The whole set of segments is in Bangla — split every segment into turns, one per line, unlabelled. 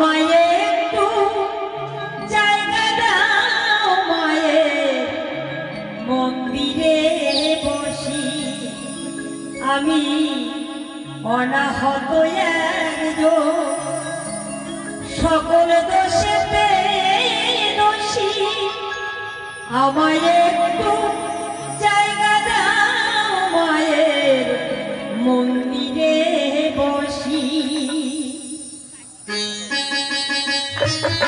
আমায় একটু বসি আমি অনাহত একজন। সকল দোষেতে দোষী আমায় একটু Ha ha ha!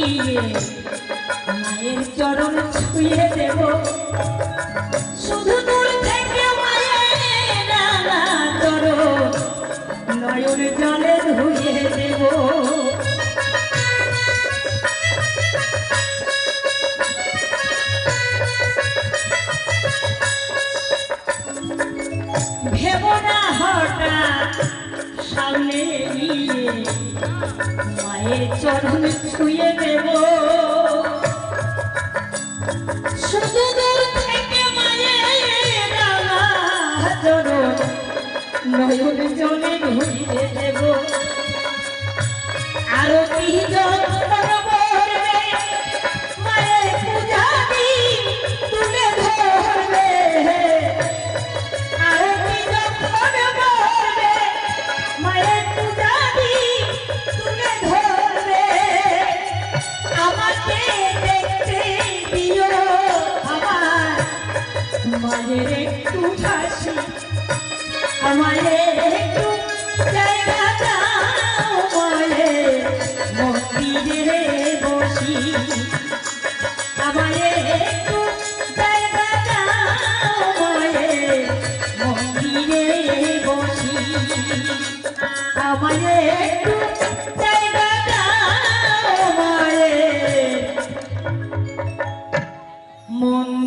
এগিয়ে মায়ের চরণ ছুঁয়ে দেব। শুধু দূর থেকে মায়ের নয়ন জলে ধুয়ে দেব। ভেব না হঠাৎ সামনে এগিয়ে মায়ের চরণ ছুঁয়ে দেব। নয়ন জলে ধুইয়ে দেব। আরতি মায়ের একটু হাসি আমায় একটু জায়গা দাও মায়ের মন্দিরে বসি আমায় একটু জায়গা দাও মায়ের মন্দিরে বসি আমায় একটু জায়গা বসি